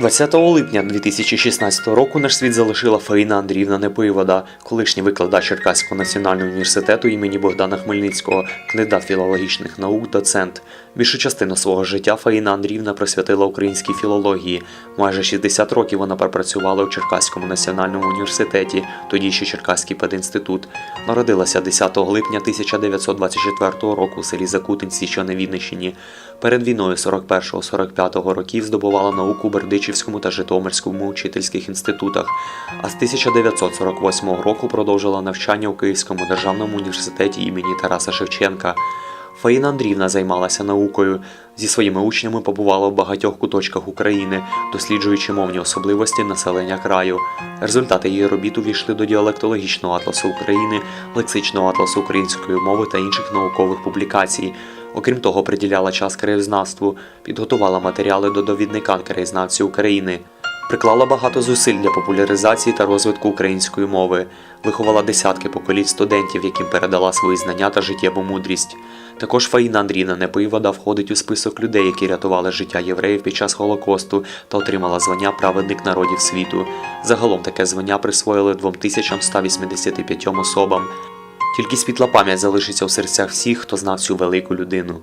20 липня 2016 року наш світ залишила Фаїна Андріївна Непоївода, колишній викладач Черкаського національного університету імені Богдана Хмельницького, кандидат філологічних наук, доцент. Більшу частину свого життя Фаїна Андріївна присвятила українській філології. Майже 60 років вона пропрацювала у Черкаському національному університеті, тоді ще Черкаський пединститут. Народилася 10 липня 1924 року у селі Закутинці, що на Вінниччині. Перед війною 41-45 років здобувала науку у Бердичівському та Житомирському учительських інститутах, а з 1948 року продовжила навчання у Київському державному університеті імені Тараса Шевченка. Фаїна Андріївна займалася наукою. Зі своїми учнями побувала в багатьох куточках України, досліджуючи мовні особливості населення краю. Результати її робіт увійшли до діалектологічного атласу України, лексичного атласу української мови та інших наукових публікацій. Окрім того, приділяла час краєзнавству, підготувала матеріали до довідника краєзнавців України. Приклала багато зусиль для популяризації та розвитку української мови, виховала десятки поколінь студентів, яким передала свої знання та життєву мудрість. Також Фаїна Андріївна Непоївода входить у список людей, які рятували життя євреїв під час Голокосту та отримала звання Праведник народів світу. Загалом таке звання присвоїли 2185 особам. Тільки світла пам'ять залишиться у серцях всіх, хто знав цю велику людину.